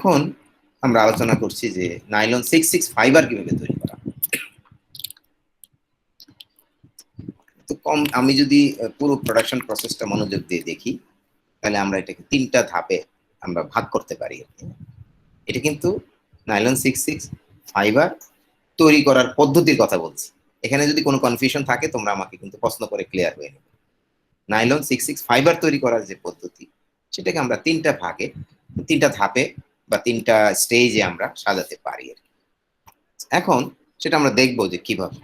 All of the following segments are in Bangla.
এখন আমরা আলোচনা করছি যে নাইলন সিক্স সিক্স ফাইবার কীভাবে তৈরি করা তো কম, আমি যদি পুরো প্রোডাকশন প্রসেসটা মনোযোগ দিয়ে দেখি, তাহলে আমরা এটাকে তিনটা ধাপে আমরা ভাগ করতে পারি এটা কিন্তু নাইলন সিক্স সিক্স ফাইবার তৈরি করার পদ্ধতির কথা বলছি। এখানে যদি কোনো কনফিউশন থাকে, তোমরা আমাকে কিন্তু প্রশ্ন করে ক্লিয়ার হয়ে নেবে। নাইলন সিক্স সিক্স ফাইবার তৈরি করার যে পদ্ধতি, সেটাকে আমরা তিনটা ভাগে, তিনটা ধাপে বা তিনটা স্টেজে আমরা সাজাতে পারি আর এখন সেটা আমরা দেখব যে কীভাবে।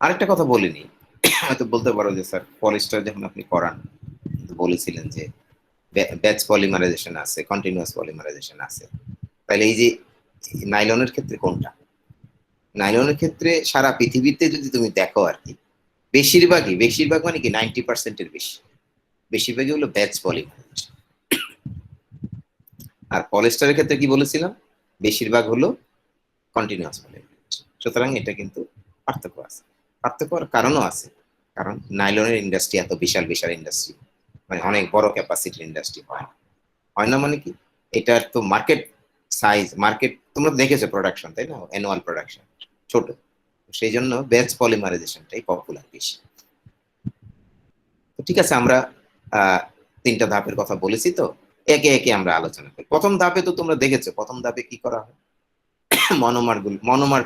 আরেকটা কথা বলিনি। হয়তো বলতে পারো যে স্যার পলিস্টার যখন আপনি করান বলেছিলেন যে ব্যাচ পলিমারাইজেশন আছে কন্টিনিউয়াস পলিমারাইজেশন আছে। তাহলে এই যে নাইলনের ক্ষেত্রে কোনটা? নাইলনের ক্ষেত্রে সারা পৃথিবীতে যদি তুমি দেখো আর কি, বেশিরভাগই, বেশিরভাগ মানে কি নাইনটি পার্সেন্টের বেশি। বেশিরভাগই হলো ব্যাচ পলিমারাইজেশন আর পলিস্টারের ক্ষেত্রে কি বলেছিলাম? বেশিরভাগ হলো কন্টিনিউয়াস পলিমারাইজেশন সুতরাং এটা কিন্তু পার্থক্য আছে। পার্থক্য কারণও আছে। কারণ নাইলনের ইন্ডাস্ট্রি এত বিশাল বিশাল ইন্ডাস্ট্রি মানে অনেক বড় ক্যাপাসিটির ইন্ডাস্ট্রি হয় না। হয় না মানে কি? এটার তো মার্কেট সাইজ মার্কেট তোমরা দেখেছ প্রোডাকশন তাই না? অ্যানুয়াল প্রোডাকশন ছোট। সেই জন্য ব্যাচ পলিমারাইজেশনটাই পপুলার বেশি। ঠিক আছে, আমরা তিনটা ধাপের কথা বলেছি তো। একে একে আমরা আলোচনা করি। প্রথম ধাপে তো তোমরা দেখেছ, প্রথম ধাপে কি করা হয়? মনোমারগুলো, মনোমার,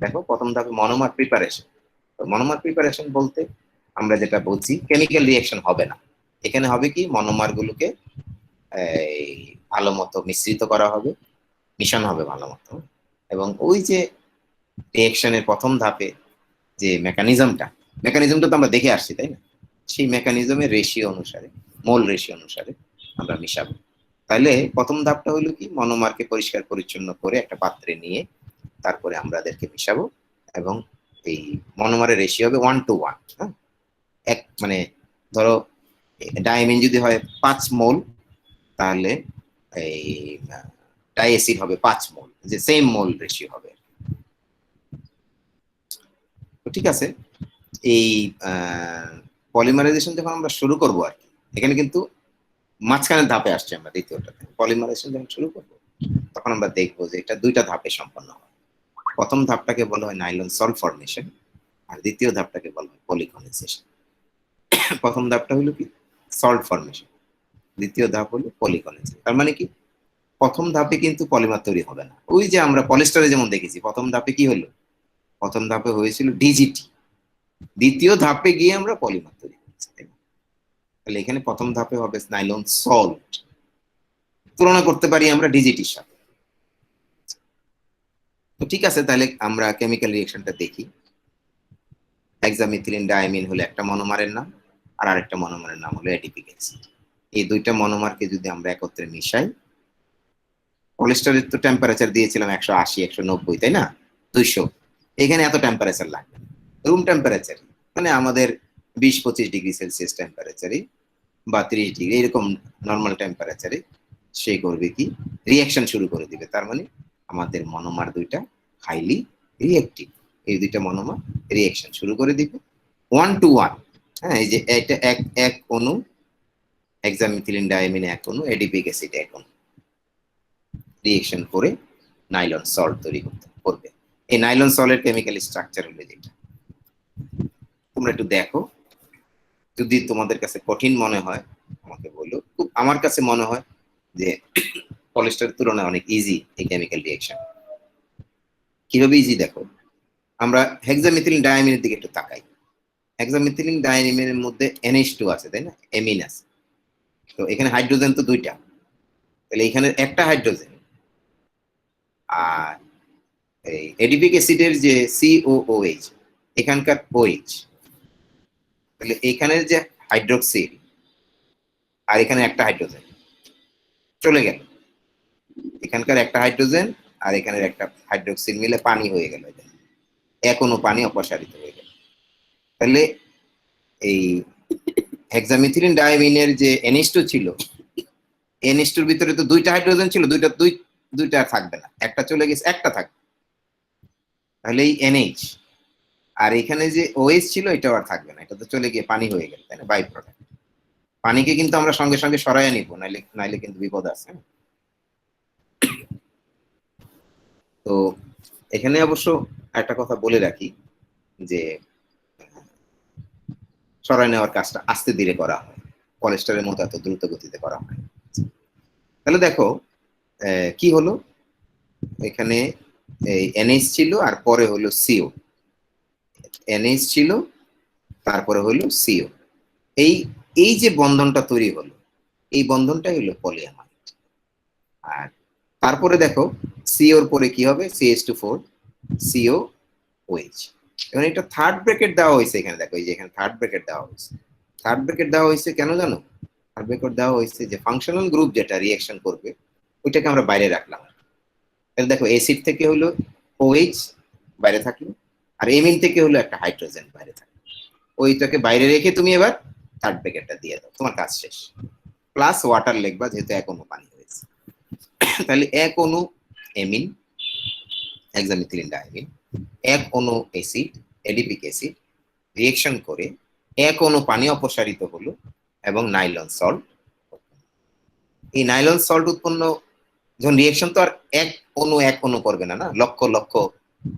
দেখো, প্রথম ধাপে মনোমার প্রিপারেশন মনোমার প্রিপারেশন বলতে আমরা যেটা বলছি কেমিক্যাল রিয়াকশন হবে না। এখানে হবে কি, মনোমার গুলোকে ভালো মতো মিশ্রিত করা হবে, মিশন হবে ভালো মতো। এবং ওই যে রিয়াকশনের প্রথম ধাপে যে মেকানিজমটা মেকানিজমটা তো আমরা দেখে আসছি, তাই না? সেই মেকানিজমের রেশিও অনুসারে মোল রেশিও অনুসারে আমরা মিশাবো। তাহলে প্রথম ধাপটা হলো কি? মনোমারকে পরিষ্কার পরিচ্ছন্ন করে একটা পাত্রে নিয়ে তারপরে আমরা এদেরকে মিশাবো এবং এই মনোমারের রেশিও হবে ওয়ান টু ওয়ান এক মানে ধরো ডায়মিন যদি হয় পাঁচ মোল তাহলে এই ডাইএসিড হবে পাঁচ মোল যে সেম মোল রেশিও হবে। ঠিক আছে? এই পলিমারাইজেশন যখন আমরা শুরু করব আর কি, এখানে কিন্তু মাঝখানে ধাপে আসছে আমরা দ্বিতীয়টাতে। পলিমারাইজেশন যখন শুরু করব, তখন আমরা দেখব যে এটা দুইটা ধাপে সম্পন্ন হয়। প্রথম ধাপটাকে বলা হয় নাইলন সল্ট ফর্মেশন আর দ্বিতীয় ধাপটাকে বলা হয় পলিকনেসেশন প্রথম ধাপটা হলো কি? সল্ট ফর্মেশন দ্বিতীয় ধাপ হলো পলিকনেসেশন তার মানে কি? প্রথম ধাপে কিন্তু পলিমার তৈরি হবে না। ওই যে আমরা পলিস্টারে যেমন দেখেছি, প্রথম ধাপে কি হলো? প্রথম ধাপে হয়েছিল ডিজিটি দ্বিতীয় ধাপে গিয়ে আমরা পলিমার তৈরি তাহলে এখানে প্রথম ধাপে হবে নাইলন সল্ট। তুলনা করতে পারি আমরা ডিজিটির সাথে। তো ঠিক আছে, তাহলে আমরা কেমিক্যাল রিয়েকশনটা দেখি। হেক্সামিথিলিন ডায়ামিন হলো একটা মনোমারের নাম, আর আরেকটা মনোমারের নাম হলো এডিপিক অ্যাসিড এই দুইটা মনোমারকে যদি আমরা একত্রে মিশাই পলিস্টারের তো টেম্পারেচার দিয়েছিলাম একশো আশি, একশো নব্বই, তাই না? দুইশো। এখানে এত টেম্পারেচার লাগবে রুম টেম্পারেচার মানে আমাদের বিশ পঁচিশ ডিগ্রি সেলসিয়াস টেম্পারেচারে বা ত্রিশ ডিগ্রি, এরকম নর্মাল টেম্পারেচারে সে করবে কি? রিয়াকশন শুরু করে দিবে। তার মানে আমাদের মনোমার দুইটা হাইলি রিয়েক্টিভ এই দুইটা মনোমার রিয়াকশন শুরু করে দিবে। ওয়ান টু ওয়ান হ্যাঁ এই যে এটা এক এক অণু এক্সামিথিলিন ডায়ামিন এক অণু এডিপিক অ্যাসিড এক অণু। রিয়েকশন করে নাইলন সল্ট তৈরি করতে করবে। এই নাইলন সলের কেমিক্যাল স্ট্রাকচার হলো যেটা। তোমরা একটু দেখো। যদি তোমাদের কাছে কঠিন মনে হয়, আমাকে বলো। খুব আমার কাছে মনে হয় যে পলিস্টারের তুলনায় অনেক ইজি এই কেমিক্যাল রিয়েকশন কীভাবে ইজি দেখো? আমরা হেক্সামিথিলিন ডায়ামিনের দিকে একটু তাকাই। হেক্সামিথিলিন ডায়ামিনের মধ্যে এনএইচ টু আছে, তাই না? এমিন আছে। তো এখানে হাইড্রোজেন তো দুইটা। তাহলে এখানে একটা হাইড্রোজেন আর এই এডিপিক অ্যাসিডের যে সিওওএইচ এখানকার ওএইচ তাহলে এখানের যে হাইড্রোক্সিল আর এখানে একটা হাইড্রোজেন চলে গেল। এখানকার একটা হাইড্রোজেন আর এখানের একটা হাইড্রোক্সিল মিলে পানি হয়ে গেল এখনও। পানি অপসারিত হয়ে গেল। তাহলে এই হেক্সামিথিলিন ডায়ামিনের যে এনএস ছিল এনএস ভিতরে তো দুইটা হাইড্রোজেন ছিল, দুইটা, দুই, দুইটা থাকবে না। একটা চলে গেছে, একটা থাকবে। তাহলে এই এনএইচ আর এখানে যে ওএস ছিল, এটাও আর থাকবে না। এটা তো চলে গিয়ে পানি হয়ে গেল, তাই না? বাই প্রোডাক্ট পানিকে কিন্তু আমরা সঙ্গে সঙ্গে সরাইয়া নিব, নাইলে নাইলে কিন্তু বিপদ আছে তো এখানে অবশ্য একটা কথা বলে রাখি, যে সরাই নেওয়ার কাজটা আস্তে ধীরে করা হয়। কলেস্টারের মতো এত দ্রুত গতিতে করা হয়। তাহলে দেখো কি হলো? এখানে এই এনএইচ ছিল আর পরে হলো সিও এনএইচ ছিল, তারপরে হলো সিও। এই এই যে বন্ধনটা তৈরি হলো, এই বন্ধনটাই হলো পলিয়ামাইড আর তারপরে দেখো, সিওর পরে কি হবে? CS two four CO OH এবং এটা থার্ড ব্রেকেট দেওয়া হয়েছে এখানে, দেখো, এই যে এখানে থার্ড ব্রেকেট দেওয়া হয়েছে। থার্ড ব্রেকেট দেওয়া হয়েছে কেন জানো? থার্ড ব্রেকেট দেওয়া হয়েছে যে ফাংশনাল গ্রুপ যেটা রিয়াকশন করবে, ওইটাকে আমরা বাইরে রাখলাম। তাহলে দেখো এসিড থেকে হলো ওএইচ বাইরে থাকল। আর এমিন থেকে হলো একটা হাইড্রোজেন বাইরে থাকল ওইটাকে বাইরে রেখে তুমি এবার থার্ড ব্রেকেটটা দিয়ে দাও। তোমার কাজ শেষ। প্লাস ওয়াটার লিখবা যেহেতু এক অনু পানি হয়েছে। তাহলে এক অনু এমিন হেক্সামিথিলিন ডায়ামিন এক অনু অ্যাসিড এডিপিক অ্যাসিড রিয়েকশন করে এক অনু পানি অপসারিত হলো এবং নাইলন সল্ট এই নাইলন সল্ট উৎপন্ন, যখন রিয়েকশন তো আর এক অনু এক অনু করবে না না? লক্ষ লক্ষ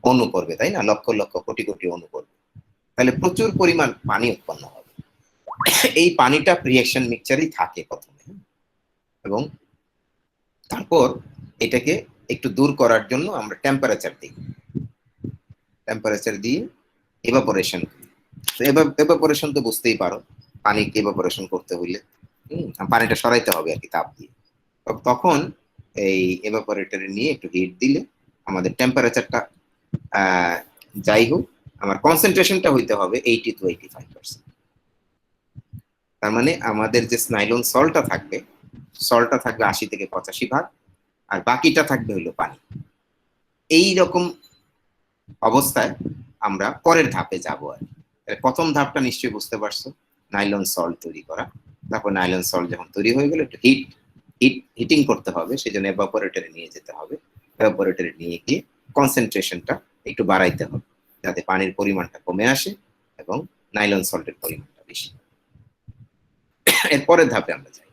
অনু করবে তাই না? লক্ষ লক্ষ, কোটি কোটি অনু করবে তাহলে প্রচুর পরিমাণ পানি উৎপন্ন হবে। এই পানিটা রিয়াকশন মিক্সচারই থাকে প্রথমে। এবং তারপর এটাকে একটু দূর করার জন্য আমরা টেম্পারেচার দিই। টেম্পারেচার দিয়ে এভাপোরেশন এভাপোরেশন তো বুঝতেই পারো, পানিকে এভাপোরেশন করতে হইলে। হম, পানিটা সরাইতে হবে আর কি তাপ দিয়ে। তখন এই এভাপোরেটরে নিয়ে একটু হিট দিলে আমাদের টেম্পারেচারটা যাই হোক আমার কনসেন্ট্রেশনটা হইতে হবে eighty two eighty five percent তার মানে আমাদের যে স্নাইলন সলটা থাকবে সলটা থাকবে আশি থেকে পঁচাশি ভাগ, আর বাকিটা থাকবে হলো পানি। এই রকম অবস্থায় আমরা পরের ধাপে যাব আর কি। প্রথম ধাপটা নিশ্চয়ই বুঝতে পারছ নাইলন সল্ট তৈরি করা। তারপর নাইলন সল্ট যখন তৈরি হয়ে গেল, একটু হিট হিট হিটিং করতে হবে সেই জন্য এভাপোরেটরে নিয়ে যেতে হবে। এভাপোরেটরে নিয়ে গিয়ে কনসেন্ট্রেশনটা একটু বাড়াইতে হবে, যাতে পানির পরিমাণটা কমে আসে এবং নাইলন সল্টের পরিমাণটা বেশি। এর পরের ধাপে আমরা যাই।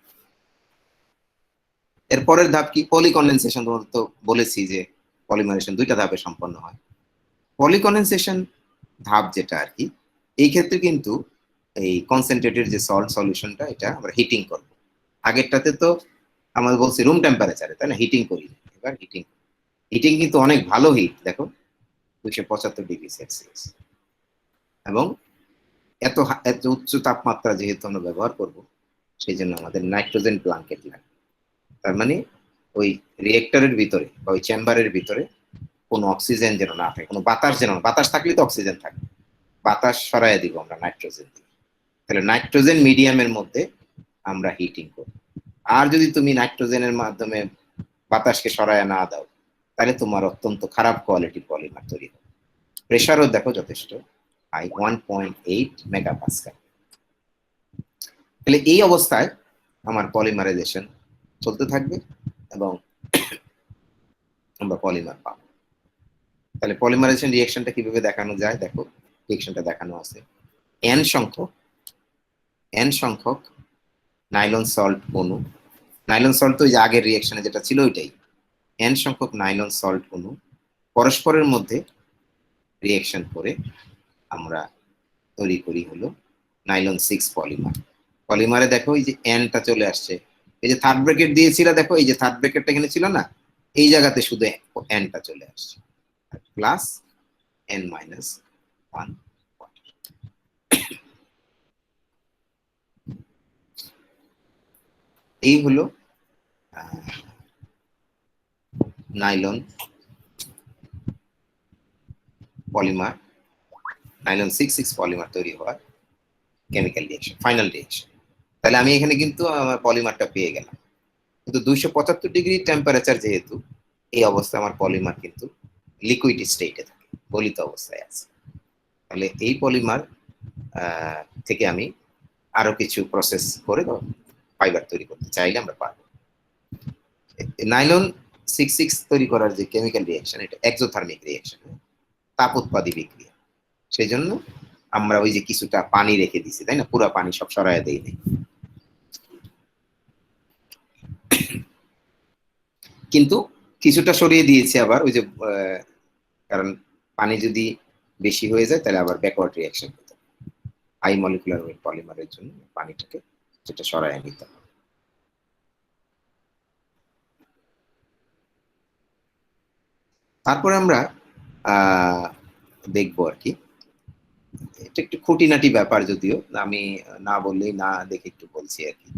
এর পরের ধাপ কি? পলিকন্ডেন্সেশন তো বলেছি যে পলিমারেশন দুইটা ধাপে সম্পন্ন হয়। পলিকন্ডেন্সেশন ধাপ যেটা আর কি, এই ক্ষেত্রে কিন্তু এই কনসেন্ট্রেটেড যে সল্ট সলিউশনটা এটা আমরা হিটিং করব। আগেরটাতে তো আমরা বলছি রুম টেম্পারেচারে তাই না? হিটিং করি এবার হিটিং হিটিং কিন্তু অনেক ভালো হিট দেখো। দুইশো পঁচাত্তর ডিগ্রি সেলসিয়াস এবং এত এত উচ্চ তাপমাত্রা যেহেতু আমরা ব্যবহার করব সেই জন্য আমাদের নাইট্রোজেন ব্লাঙ্কেট লাগবে তার মানে ওই রিয়েক্টরের ভিতরে বা ওই চেম্বারের ভিতরে কোনো অক্সিজেন যেন না থাকে, কোনো বাতাস যেন বাতাস থাকলে তো অক্সিজেন থাকবে। বাতাস সরাই দিব আমরা নাইট্রোজেন দিয়ে। তাহলে নাইট্রোজেন মিডিয়ামের মধ্যে আমরা হিটিং করব। আর যদি তুমি নাইট্রোজেনের মাধ্যমে বাতাসকে সরায় না দাও তাহলে তোমার অত্যন্ত খারাপ কোয়ালিটির পলিমার তৈরি হবে। প্রেশারও দেখো যথেষ্ট। High one point eight mega pascal তাহলে এই অবস্থায় আমার পলিমারাইজেশন চলতে থাকবে এবং আমরা পলিমার পাবো। তাহলে পলিমারাইজেশন রিয়েকশনটা কীভাবে দেখানো যায়? দেখো রিয়েকশনটা দেখানো আছে। এন সংখ্যক এন সংখ্যক নাইলন সল্ট অণু। নাইলন সল্ট তো ওই যে আগের রিয়েকশনে যেটা ছিল ওইটাই। এন সংখ্যক নাইলন সল্ট অণু পরস্পরের মধ্যে রিয়েকশন করে আমরা তৈরি করি হলো নাইলন সিক্স পলিমার পলিমারে দেখো এই যে এনটা চলে আসছে। এই যে থার্ড ব্রেকেট দিয়েছিল, দেখো এই যে থার্ড ব্রেকেটটা এখানে ছিল না? এই জায়গাতে শুধু এনটা চলে আসছে। প্লাস এন মাইনাস ওয়ান এই হলো nylon, polymer, nylon six six polymer তৈরি হওয়ার কেমিক্যাল রিয়েকশন ফাইনাল রিয়েকশন তাহলে আমি এখানে কিন্তু আমার পলিমারটা পেয়ে গেলাম। কিন্তু দুইশো পঁচাত্তর ডিগ্রি টেম্পারেচার যেহেতু, এই অবস্থায় আমার পলিমার কিন্তু লিকুইড স্টেটে থাকে, গলিত অবস্থায় আছে। তাহলে এই পলিমার থেকে আমি আরও কিছু প্রসেস করে ফাইবার তৈরি করতে চাইলে আমরা পারব। নাইলন সিক্স সিক্স তৈরি করার যে কেমিক্যাল রিয়াকশন এটা এক্সোথার্মিক রিয়াকশন তাপ উৎপাদী বিক্রিয়া। সেই জন্য আমরা ওই যে কিছুটা পানি রেখে দিছি তাই না? পুরো পানি সব সরাইয়া দেই নাই। কিন্তু কিছুটা সরিয়ে দিয়েছি আবার, ওই যে কারণ পানি যদি বেশি হয়ে যায়, তাহলে আবার ব্যাকওয়ার্ড রিয়াকশন হতে আই মলিকুলার ওয়েট পলিমারের জন্য পানিটাকে যেটা সরাইয়া নিতে হবে। তারপরে আমরা দেখব আর কি। এটা একটু খুঁটিনাটি ব্যাপার যদিও, আমি না বললেই না দেখে একটু বলছি আর কি।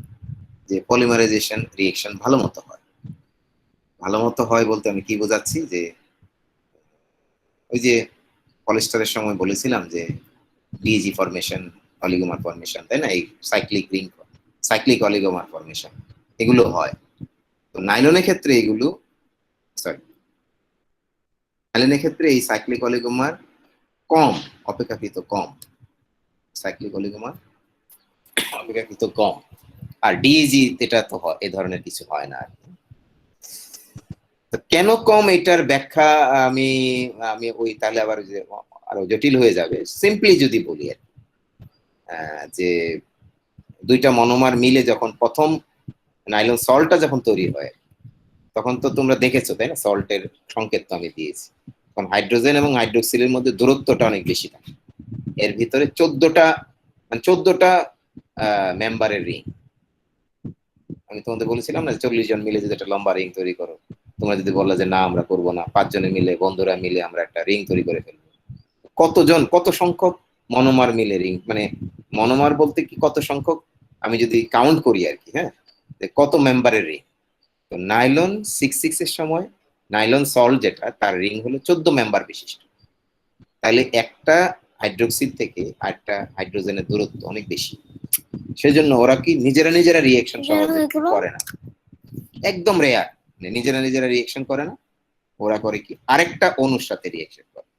যে পলিমারাইজেশন রিয়েকশন ভালো মতো হয়। ভালো মতো হয় বলতে আমি কি বোঝাচ্ছি? যে, ওই যে কলেস্টারের সময় বলেছিলাম যে ডিজি ফরমেশন অলিগোমার ফরমেশন তাই না? এই cyclic ring cyclic oligomer formation এগুলো হয়। তো নাইলনের ক্ষেত্রে এগুলো সরি নাইলনের ক্ষেত্রে এই সাইক্লিক অলিগোমার কম, অপেক্ষাকৃত কম। সাইক্লিক অলিগোমার অপেক্ষাকৃত কম। আর ডিএজি এটা তো এ ধরনের কিছু হয় না আর তো কেন কম এটার ব্যাখ্যা আমি আমি ওই তাহলে আবার যে আরও জটিল হয়ে যাবে। সিম্পলি যদি বলি আর যে দুইটা মনোমার মিলে যখন প্রথম নাইলন সল্টটা যখন তৈরি হয় তখন তো তোমরা দেখেছ, তাই না? সল্টের সংকেত তো আমি দিয়েছি। তখন হাইড্রোজেন এবং হাইড্রোক্সিলের মধ্যে দূরত্বটা অনেক বেশি থাকে। এর ভিতরে চোদ্দটা মানে চোদ্দটা মেম্বারের রিং আমি তোমাদের বলেছিলাম না চল্লিশ জন মিলে যদি একটা লম্বা রিং তৈরি করো, তোমরা যদি বলল যে না, আমরা করব না পাঁচজনে মিলে, বন্ধুরা মিলে আমরা একটা রিং তৈরি করে ফেলব। কতজন, কত সংখ্যক মনোমার মিলে রিং মানে মনোমার বলতে কি কত সংখ্যক? আমি যদি কাউন্ট করি আর কি হ্যাঁ? কত মেম্বারের রিং তো নাইলন সিক্স সিক্স এর সময় নাইলন সল্ট যেটা তার রিং হলো চোদ্দ মেম্বার বিশিষ্ট। তাহলে একটা হাইড্রোক্সিড থেকে আরেকটা হাইড্রোজেনের দূরত্ব অনেক বেশি। সেজন্য ওরা কি নিজেরা নিজেরা রিয়েকশন সহজে করে না। একদম রেয়ার মানে নিজেরা নিজেরা রিয়েকশন করে না। ওরা করে কি? আরেকটা অনুর সাথে রিয়েকশন করে।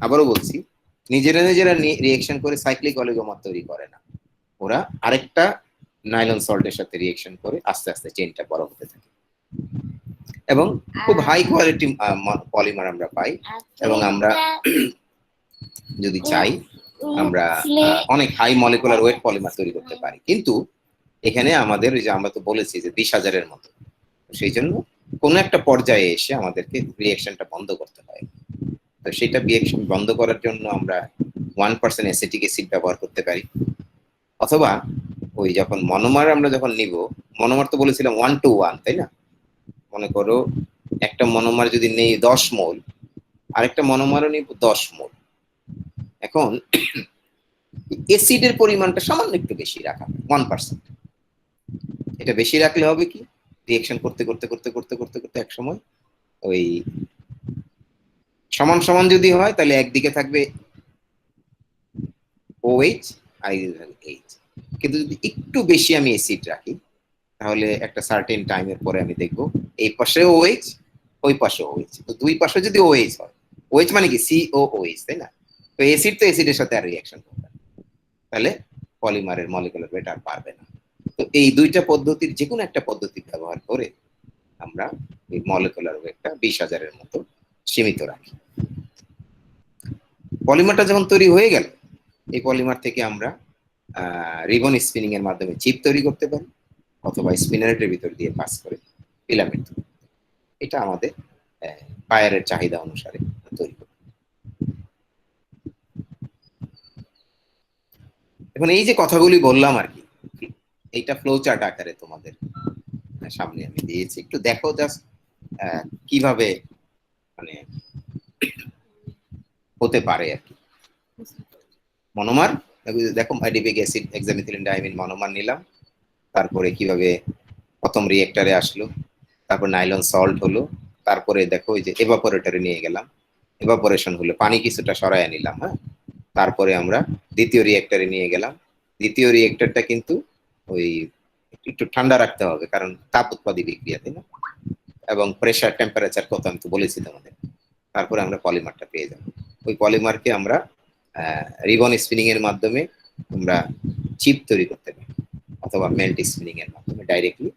আবারও বলছি নিজেরা নিজেরা রিয়েকশন করে সাইক্লিক অলিগোমার তৈরি করে না। ওরা আরেকটা নাইলন সল্টের সাথে রিয়েকশন করে আস্তে আস্তে চেনটা বড় হতে থাকে। এবং খুব হাই কোয়ালিটি পলিমার আমরা পাই। এবং আমরা যদি চাই আমরা অনেক হাই মলিকুলার ওয়েট পলিমার তৈরি করতে পারি। কিন্তু এখানে আমাদের যে আমরা তো বলেছি যে বিশ হাজারের মতো সেই জন্য কোনো একটা পর্যায়ে এসে আমাদেরকে রিয়েকশনটা বন্ধ করতে হয়। তো সেটা রিয়েকশন বন্ধ করার জন্য আমরা ওয়ান পার্সেন্ট অ্যাসিটিক অ্যাসিড ব্যবহার করতে পারি। অথবা ওই যখন মনোমার আমরা যখন নিব মনোমার তো বলেছিলাম ওয়ান টু ওয়ান তাই না? মনে করো, একটা মনোমার যদি নেই দশ মোল, আরেকটা মনোমারও নিব দশ মোল। এখন এসিডের পরিমাণটা সামান্য একটু বেশি রাখা ওয়ান পার্সেন্ট এটা বেশি রাখলে হবে কি? রিয়েকশন করতে করতে করতে করতে করতে করতে এক সময় ওই সমান সমান যদি হয়, তাহলে একদিকে থাকবে ও এইচ আর এইচ কিন্তু যদি একটু বেশি আমি এসিড রাখি তাহলে একটা সার্টেন টাইমের পরে আমি দেখব। এই পাশে ও এইচ ওই পাশে ও এইচ তো দুই পাশে যদি ও এইচ হয় ও এইচ মানে কি? সি ও ও এইচ তাই না? তো এসিড তো এসিডের সাথে আর রিয়াকশন করবে তাহলে পলিমারের মলিকুলার ওয়েট আর পারবে না। তো এই দুইটা পদ্ধতির যে কোনো একটা পদ্ধতি ব্যবহার করে আমরা এই মলিকুলার ওয়েটটা বিশ হাজারের মতো সীমিত রাখি। পলিমারটা যখন তৈরি হয়ে গেল, এই পলিমার থেকে আমরা রিবন স্পিনিং এর মাধ্যমে চিপ তৈরি করতে পারি। অথবা স্পিনারেটের ভিতর দিয়ে পাস করে ফিলামেন্ট এটা আমাদের বায়ারের চাহিদা অনুসারে তৈরি এখন এই যে কথাগুলি বললাম আর কি এইটা ফ্লো চার্ট আকারে তোমাদের সামনে আমি দিয়েছি। একটু দেখো জাস্ট কীভাবে মানে হতে পারে আর কি। মনোমার দেখো অ্যাসিড এক্সামিথিলিন ডাইমিন মনোমার নিলাম। তারপরে কীভাবে প্রথম রিয়েক্টারে আসলো, তারপর নাইলন সল্ট হলো, তারপরে দেখো ওই যে এভাপোরেটরে নিয়ে গেলাম এভাপোরেশন হলো, পানি কিছুটা সরায় নিলাম হ্যাঁ? তারপরে আমরা দ্বিতীয় রিয়েক্টারে নিয়ে গেলাম, দ্বিতীয় রিয়েক্টারটা কিন্তু ওই একটু ঠান্ডা রাখতে হবে, কারণ তাপ উৎপাদী বিক্রিয়া, তাই না? এবং প্রেশার টেম্পারেচার কত, আমি তো বলেছি তোমাদের। তারপরে আমরা পলিমারটা পেয়ে যাব। ওই পলিমারকে আমরা রিবন স্পিনিং এর মাধ্যমে আমরা চিপ তৈরি করতে পারি। অথবা মেল ডিসমিলিং এর মাধ্যমে ডাইরেক্টলি